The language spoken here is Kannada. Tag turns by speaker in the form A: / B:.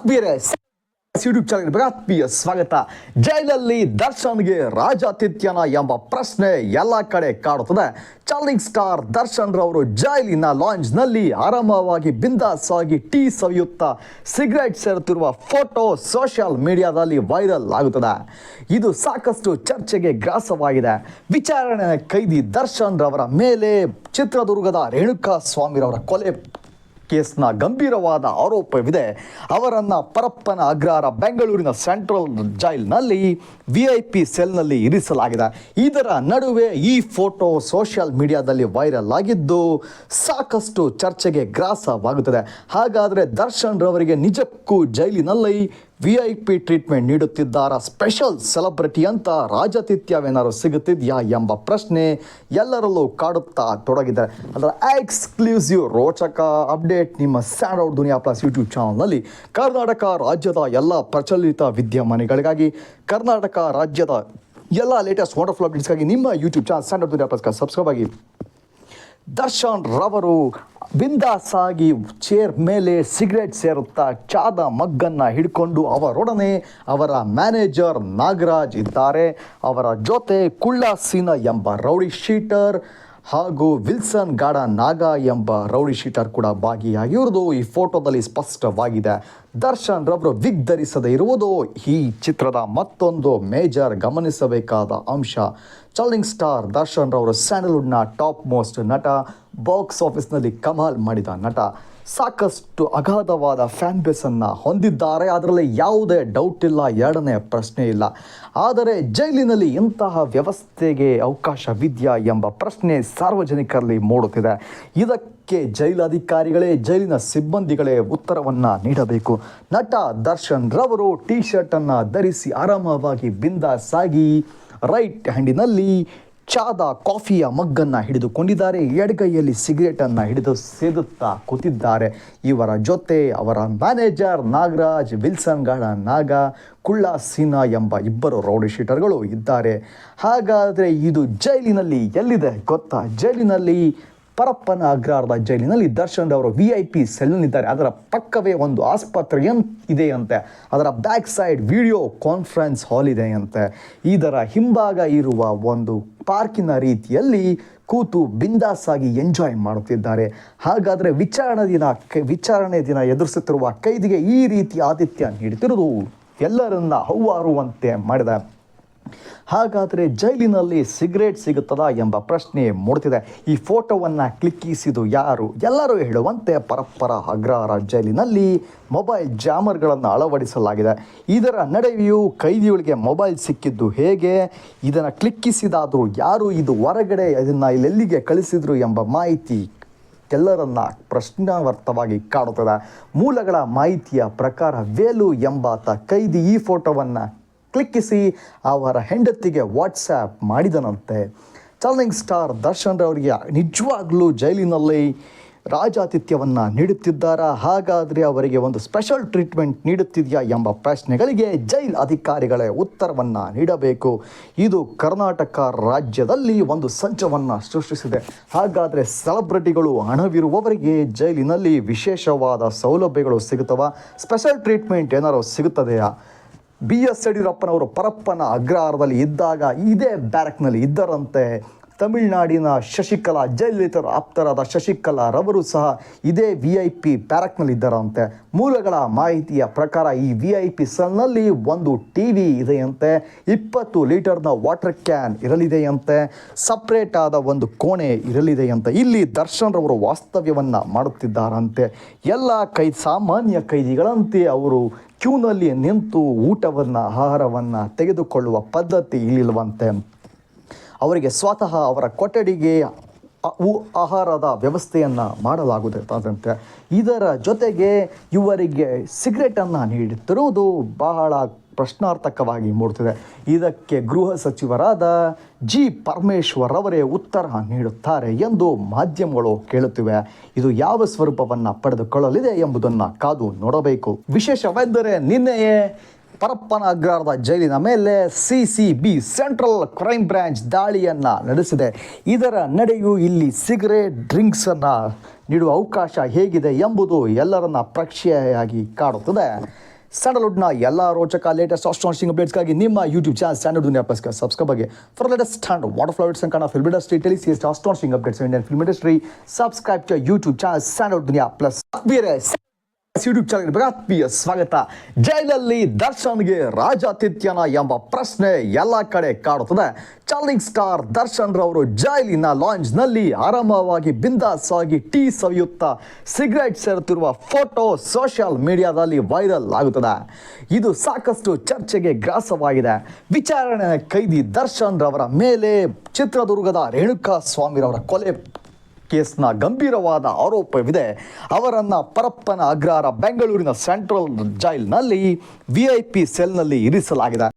A: ಆತ್ಮೀಯರೇ ಯೂಟ್ಯೂಬ್ ಚಾನಲ್ ಆತ್ಮೀಯ ಸ್ವಾಗತ. ಜೈಲಲ್ಲಿ ದರ್ಶನ್ಗೆ ರಾಜಾತಿಥ್ಯನ ಎಂಬ ಪ್ರಶ್ನೆ ಎಲ್ಲ ಕಡೆ ಕಾಡುತ್ತದೆ. ಚಾಲಿಂಗ್ ಸ್ಟಾರ್ ದರ್ಶನ್ ರವರು ಜೈಲಿನ ಲಾಂಜ್ನಲ್ಲಿ ಆರಾಮವಾಗಿ ಬಿಂದಾಸ್ ಆಗಿ ಟೀ ಸವಿಯುತ್ತಾ ಸಿಗರೇಟ್ ಸೇರುತ್ತಿರುವ ಫೋಟೋ ಸೋಷಿಯಲ್ ಮೀಡಿಯಾದಲ್ಲಿ ವೈರಲ್ ಆಗುತ್ತದೆ. ಇದು ಸಾಕಷ್ಟು ಚರ್ಚೆಗೆ ಗ್ರಾಸವಾಗಿದೆ. ವಿಚಾರಣೆ ಕೈದಿ ದರ್ಶನ್ ರವರ ಮೇಲೆ ಚಿತ್ರದುರ್ಗದ ರೇಣುಕಾ ಸ್ವಾಮಿರವರ ಕೊಲೆ ಕೇಸ್ನ ಗಂಭೀರವಾದ ಆರೋಪವಿದೆ. ಅವರನ್ನು ಪರಪ್ಪನ ಅಗ್ರಹಾರ ಬೆಂಗಳೂರಿನ ಸೆಂಟ್ರಲ್ ಜೈಲ್ನಲ್ಲಿ ವಿ ಐ ಪಿ ಸೆಲ್ನಲ್ಲಿ ಇರಿಸಲಾಗಿದೆ. ಇದರ ನಡುವೆ ಈ ಫೋಟೋ ಸೋಷಿಯಲ್ ಮೀಡಿಯಾದಲ್ಲಿ ವೈರಲ್ ಆಗಿದ್ದು ಸಾಕಷ್ಟು ಚರ್ಚೆಗೆ ಗ್ರಾಸವಾಗುತ್ತದೆ. ಹಾಗಾದರೆ ದರ್ಶನ್ ರವರಿಗೆ ನಿಜಕ್ಕೂ ಜೈಲಿನಲ್ಲಿ ವಿ ಐ ಪಿ ಟ್ರೀಟ್ಮೆಂಟ್ ನೀಡುತ್ತಿದ್ದಾರ ಸ್ಪೆಷಲ್ ಸೆಲೆಬ್ರಿಟಿ ಅಂತ ರಾಜತಿಥ್ಯವೇನಾದ್ರು ಸಿಗುತ್ತಿದೆಯಾ ಎಂಬ ಪ್ರಶ್ನೆ ಎಲ್ಲರಲ್ಲೂ ಕಾಡುತ್ತಾ ತೊಡಗಿದ್ದಾರೆ ಅದರ ಎಕ್ಸ್ಕ್ಲೂಸಿವ್ ರೋಚಕ ಅಪ್ಡೇಟ್ ನಿಮ್ಮ sand out Duniya plus YouTube ಚಾನಲ್ನಲ್ಲಿ ಕರ್ನಾಟಕ ರಾಜ್ಯದ ಎಲ್ಲ ಪ್ರಚಲಿತ ವಿದ್ಯಮಾನಗಳಿಗಾಗಿ ಕರ್ನಾಟಕ ರಾಜ್ಯದ ಎಲ್ಲ ಲೇಟೆಸ್ಟ್ ವಂಡರ್ಫುಲ್ ಅಪ್ಡೇಟ್ಸ್ಗಾಗಿ ನಿಮ್ಮ YouTube channel sand out Duniya ಪ್ಲಸ್ಗೆ subscribe ಆಗಿ. ದರ್ಶನ್ ರವರು ಬಿಂದಾಸಾಗಿ ಚೇರ್ ಮೇಲೆ ಸಿಗರೇಟ್ ಸೇರುತ್ತಾ ಚಾದ ಮಗ್ಗನ್ನು ಹಿಡ್ಕೊಂಡು ಅವರೊಡನೆ ಅವರ ಮ್ಯಾನೇಜರ್ ನಾಗರಾಜ್ ಇದ್ದಾರೆ. ಅವರ ಜೊತೆ ಕುಳ್ಳಾಸೀನ ಎಂಬ ರೌಡಿ ಶೀಟರ್ ಹಾಗೂ ವಿಲ್ಸನ್ ಗಾಡ ನಾಗ ಎಂಬ ರೌಡಿ ಶೀಟರ್ ಕೂಡ ಭಾಗಿಯಾಗಿರುವುದು ಈ ಫೋಟೋದಲ್ಲಿ ಸ್ಪಷ್ಟವಾಗಿದೆ. ದರ್ಶನ್ ರವರು ವಿಗ್ ಧರಿಸದೇ ಇರುವುದು ಈ ಚಿತ್ರದ ಮತ್ತೊಂದು ಮೇಜರ್ ಗಮನಿಸಬೇಕಾದ ಅಂಶ. ಚಾರ್ಲಿಂಗ್ ಸ್ಟಾರ್ ದರ್ಶನ್ ರವರು ಸ್ಯಾಂಡಲ್ವುಡ್ನ ಟಾಪ್ ಮೋಸ್ಟ್ ನಟ, ಬಾಕ್ಸ್ ಆಫೀಸ್ನಲ್ಲಿ ಕಮಾಲ್ ಮಾಡಿದ ನಟ. ಸಾಕಷ್ಟು ಅಗಾಧವಾದ ಫ್ಯಾನ್ ಬೇಸನ್ನು ಹೊಂದಿದ್ದಾರೆ. ಅದರಲ್ಲಿ ಯಾವುದೇ ಡೌಟ್ ಇಲ್ಲ, ಎರಡನೇ ಪ್ರಶ್ನೆ ಇಲ್ಲ. ಆದರೆ ಜೈಲಿನಲ್ಲಿ ಇಂತಹ ವ್ಯವಸ್ಥೆಗೆ ಅವಕಾಶವಿದೆಯಾ ಎಂಬ ಪ್ರಶ್ನೆ ಸಾರ್ವಜನಿಕರಲ್ಲಿ ಮೂಡುತ್ತಿದೆ. ಇದಕ್ಕೆ ಜೈಲಾಧಿಕಾರಿಗಳೇ, ಜೈಲಿನ ಸಿಬ್ಬಂದಿಗಳೇ ಉತ್ತರವನ್ನು ನೀಡಬೇಕು. ನಟ ದರ್ಶನ್ ರವರು ಟಿ ಶರ್ಟನ್ನು ಧರಿಸಿ ಆರಾಮವಾಗಿ ಬಿಂದಾಸಾಗಿ ರೈಟ್ ಹ್ಯಾಂಡಿನಲ್ಲಿ ಚಾದ ಕಾಫಿಯ ಮಗ್ಗನ್ನು ಹಿಡಿದುಕೊಂಡಿದ್ದಾರೆ. ಎಡಗೈಯಲ್ಲಿ ಸಿಗರೇಟನ್ನು ಹಿಡಿದು ಸೇದುತ್ತಾ ಕೂತಿದ್ದಾರೆ. ಇವರ ಜೊತೆ ಅವರ ಮ್ಯಾನೇಜರ್ ನಾಗರಾಜ್, ವಿಲ್ಸನ್ ಗಾಡ ನಾಗ, ಕುಳ್ಳ ಸೀನಾ ಎಂಬ ಇಬ್ಬರು ರೌಡಿ ಶೀಟರ್ಗಳು ಇದ್ದಾರೆ. ಹಾಗಾದರೆ ಇದು ಜೈಲಿನಲ್ಲಿ ಎಲ್ಲಿದೆ ಗೊತ್ತಾ? ಜೈಲಿನಲ್ಲಿ ಪರಪ್ಪನ ಅಗ್ರಹಾರದ ಜೈಲಿನಲ್ಲಿ ದರ್ಶನ್ ಅವರು ವಿ ಐ ಪಿ ಸೆಲ್ನಲ್ಲಿದ್ದಾರೆ. ಅದರ ಪಕ್ಕವೇ ಒಂದು ಆಸ್ಪತ್ರೆ ಇದೆಯಂತೆ. ಅದರ back side video conference hall ಇದೆಯಂತೆ. ಇದರ ಹಿಂಭಾಗ ಇರುವ ಒಂದು ಪಾರ್ಕಿನ ರೀತಿಯಲ್ಲಿ ಕೂತು ಬಿಂದಾಸಾಗಿ ಎಂಜಾಯ್ ಮಾಡುತ್ತಿದ್ದಾರೆ. ಹಾಗಾದರೆ ವಿಚಾರಣೆ ದಿನ ವಿಚಾರಣೆ ದಿನ ಎದುರಿಸುತ್ತಿರುವ ಕೈದಿಗೆ ಈ ರೀತಿ ಆತಿಥ್ಯ ನೀಡುತ್ತಿರುವುದು ಎಲ್ಲರನ್ನ ಹೌವಾರುವಂತೆ ಮಾಡಿದ ಹಾಗಾದರೆ ಜೈಲಿನಲ್ಲಿ ಸಿಗರೇಟ್ ಸಿಗುತ್ತದಾ ಎಂಬ ಪ್ರಶ್ನೆ ಮೂಡ್ತಿದೆ ಈ ಫೋಟೋವನ್ನು ಕ್ಲಿಕ್ಕಿಸಿದು ಯಾರು? ಎಲ್ಲರೂ ಹೇಳುವಂತೆ ಪರಪ್ಪರ ಅಗ್ರಹಾರ ಜೈಲಿನಲ್ಲಿ ಮೊಬೈಲ್ ಜಾಮರ್ಗಳನ್ನು ಅಳವಡಿಸಲಾಗಿದೆ. ಇದರ ನಡುವೆಯೂ ಕೈದಿಗಳಿಗೆ ಮೊಬೈಲ್ ಸಿಕ್ಕಿದ್ದು ಹೇಗೆ? ಇದನ್ನು ಕ್ಲಿಕ್ಕಿಸಿದಾದರೂ ಯಾರು? ಇದು ಹೊರಗಡೆ ಇದನ್ನು ಇಲ್ಲೆಲ್ಲಿಗೆ ಕಳಿಸಿದ್ರು ಎಂಬ ಮಾಹಿತಿ ಎಲ್ಲರನ್ನ ಪ್ರಶ್ನಾವರ್ತವಾಗಿ ಕಾಡುತ್ತದೆ. ಮೂಲಗಳ ಮಾಹಿತಿಯ ಪ್ರಕಾರ ವೇಲು ಎಂಬಾತ ಕೈದಿ ಈ ಫೋಟೋವನ್ನು ಕ್ಲಿಕ್ಕಿಸಿ ಅವರ ಹೆಂಡತಿಗೆ ವಾಟ್ಸ್ಯಾಪ್ ಮಾಡಿದನಂತೆ. ಚಾಲೆಂಜ್ ಸ್ಟಾರ್ ದರ್ಶನ್ ರವರಿಗೆ ನಿಜವಾಗ್ಲೂ ಜೈಲಿನಲ್ಲಿ ರಾಜಾತಿಥ್ಯವನ್ನು ನೀಡುತ್ತಿದ್ದಾರಾ? ಹಾಗಾದರೆ ಅವರಿಗೆ ಒಂದು ಸ್ಪೆಷಲ್ ಟ್ರೀಟ್ಮೆಂಟ್ ನೀಡುತ್ತಿದೆಯಾ ಎಂಬ ಪ್ರಶ್ನೆಗಳಿಗೆ ಜೈಲ್ ಅಧಿಕಾರಿಗಳೇ ಉತ್ತರವನ್ನು ನೀಡಬೇಕು. ಇದು ಕರ್ನಾಟಕ ರಾಜ್ಯದಲ್ಲಿ ಒಂದು ಸಂಚವನ್ನು ಸೃಷ್ಟಿಸಿದೆ. ಹಾಗಾದರೆ ಸೆಲೆಬ್ರಿಟಿಗಳು ಹಣವಿರುವವರಿಗೆ ಜೈಲಿನಲ್ಲಿ ವಿಶೇಷವಾದ ಸೌಲಭ್ಯಗಳು ಸಿಗುತ್ತವಾ? ಸ್ಪೆಷಲ್ ಟ್ರೀಟ್ಮೆಂಟ್ ಏನಾದರೂ ಸಿಗುತ್ತದೆಯಾ? ಬಿ ಎಸ್ ಯಡಿಯೂರಪ್ಪನವರು ಪರಪ್ಪನ ಅಗ್ರಹಾರದಲ್ಲಿ ಇದ್ದಾಗ ಇದೇ ಬ್ಯಾರಕ್ನಲ್ಲಿ ಇದ್ದರಂತೆ ತಮಿಳುನಾಡಿನ ಶಶಿಕಲಾ ಜಯಲಲಿತರ ಆಪ್ತರಾದ ಶಶಿಕಲಾ ರವರು ಸಹ ಇದೇ ವಿ ಐ ಪಿ ಪ್ಯಾರಕ್ನಲ್ಲಿದ್ದಾರಂತೆ ಮೂಲಗಳ ಮಾಹಿತಿಯ ಪ್ರಕಾರ ಈ ವಿ ಐ ಪಿ ಸೆಲ್ನಲ್ಲಿ ಒಂದು ಟಿ ವಿ ಇದೆಯಂತೆ. ಇಪ್ಪತ್ತು ಲೀಟರ್ನ ವಾಟರ್ ಕ್ಯಾನ್ ಇರಲಿದೆಯಂತೆ. ಸಪ್ರೇಟ್ ಆದ ಒಂದು ಕೋಣೆ ಇರಲಿದೆಯಂತೆ. ಇಲ್ಲಿ ದರ್ಶನ್ ರವರು ವಾಸ್ತವ್ಯವನ್ನು ಮಾಡುತ್ತಿದ್ದಾರಂತೆ. ಎಲ್ಲ ಕೈ, ಸಾಮಾನ್ಯ ಕೈದಿಗಳಂತೆ ಅವರು ಕ್ಯೂನಲ್ಲಿ ನಿಂತು ಊಟವನ್ನು, ಆಹಾರವನ್ನು ತೆಗೆದುಕೊಳ್ಳುವ ಪದ್ಧತಿ ಇಲ್ಲಿಲ್ವಂತೆ. ಅವರಿಗೆ ಸ್ವತಃ ಅವರ ಕೊಠಡಿಗೆ ಆಹಾರದ ವ್ಯವಸ್ಥೆಯನ್ನು ಮಾಡಲಾಗುತ್ತದಂತೆ ಇದರ ಜೊತೆಗೆ ಇವರಿಗೆ ಸಿಗರೇಟನ್ನು ನೀಡುತ್ತಿರುವುದು ಬಹಳ ಪ್ರಶ್ನಾರ್ಥಕವಾಗಿ ಮೂಡುತ್ತಿದೆ. ಇದಕ್ಕೆ ಗೃಹ ಸಚಿವರಾದ ಜಿ ಪರಮೇಶ್ವರ್ ಅವರೇ ಉತ್ತರ ನೀಡುತ್ತಾರೆ ಎಂದು ಮಾಧ್ಯಮಗಳು ಕೇಳುತ್ತಿವೆ. ಇದು ಯಾವ ಸ್ವರೂಪವನ್ನು ಪಡೆದುಕೊಳ್ಳಲಿದೆ ಎಂಬುದನ್ನು ಕಾದು ನೋಡಬೇಕು. ವಿಶೇಷವೆಂದರೆ ನಿನ್ನೆಯೇ ಪರಪ್ಪನ ಅಗ್ರಹಾರದ ಜೈಲಿನ ಮೇಲೆ C C B central crime branch ದಾಳಿಯನ್ನು ನಡೆಸಿದೆ. ಇದರ ನಡೆಯು ಇಲ್ಲಿ ಸಿಗರೇಟ್ ಡ್ರಿಂಕ್ಸನ್ನು ನೀಡುವ ಅವಕಾಶ ಹೇಗಿದೆ ಎಂಬುದು ಎಲ್ಲರನ್ನ ಪ್ರಕ್ಷೆಯಾಗಿ ಕಾಡುತ್ತದೆ. ಸ್ಯಾಂಡಲ್ವುಡ್ನ ಎಲ್ಲ ರೋಚಕ ಲೇಟೆಸ್ಟ್ ಆಸ್ಟ್ರಾನ್ಸಿಂಗ್ ಅಪ್ಡೇಟ್ಸ್ಗಾಗಿ ನಿಮ್ಮ YouTube channel standard Duniya plus subscribe ಆಗಿ. For latest stand water flowers and film industry ಟೆಲಿಸಿಯಸ್ಟ್ astonishing updates Indian film industry subscribe to YouTube channel standard Duniya plus ಬೇರೆ ಯೂಟ್ಯೂಬ್ ಚಾನಲ್ ಆತ್ಮೀಯ ಸ್ವಾಗತ. ಜೈಲಲ್ಲಿ ದರ್ಶನ್ಗೆ ರಾಜಾತಿಥ್ಯನ ಎಂಬ ಪ್ರಶ್ನೆ ಎಲ್ಲ ಕಡೆ ಕಾಡುತ್ತದೆ. ಚಾಲಿಂಗ್ ಸ್ಟಾರ್ ದರ್ಶನ್ ರವರು ಜೈಲಿನ ಲಾಂಜ್ನಲ್ಲಿ ಆರಾಮವಾಗಿ ಬಿಂದಾಸ್ ಆಗಿ ಟೀ ಸವಿಯುತ್ತಾ ಸಿಗರೇಟ್ ಸೇರುತ್ತಿರುವ ಫೋಟೋ ಸೋಷಿಯಲ್ ಮೀಡಿಯಾದಲ್ಲಿ ವೈರಲ್ ಆಗುತ್ತದೆ. ಇದು ಸಾಕಷ್ಟು ಚರ್ಚೆಗೆ ಗ್ರಾಸವಾಗಿದೆ. ವಿಚಾರಣೆ ಕೈದಿ ದರ್ಶನ್ ರವರ ಮೇಲೆ ಚಿತ್ರದುರ್ಗದ ರೇಣುಕಾ ಸ್ವಾಮಿರವರ ಕೊಲೆ ಕೇಸ್ನ ಗಂಭೀರವಾದ ಆರೋಪವಿದೆ. ಅವರನ್ನು ಪರಪ್ಪನ ಅಗ್ರಹಾರ ಬೆಂಗಳೂರಿನ ಸೆಂಟ್ರಲ್ ಜೈಲ್ನಲ್ಲಿ ವಿ ಐ ಪಿ ಸೆಲ್ನಲ್ಲಿ ಇರಿಸಲಾಗಿದೆ.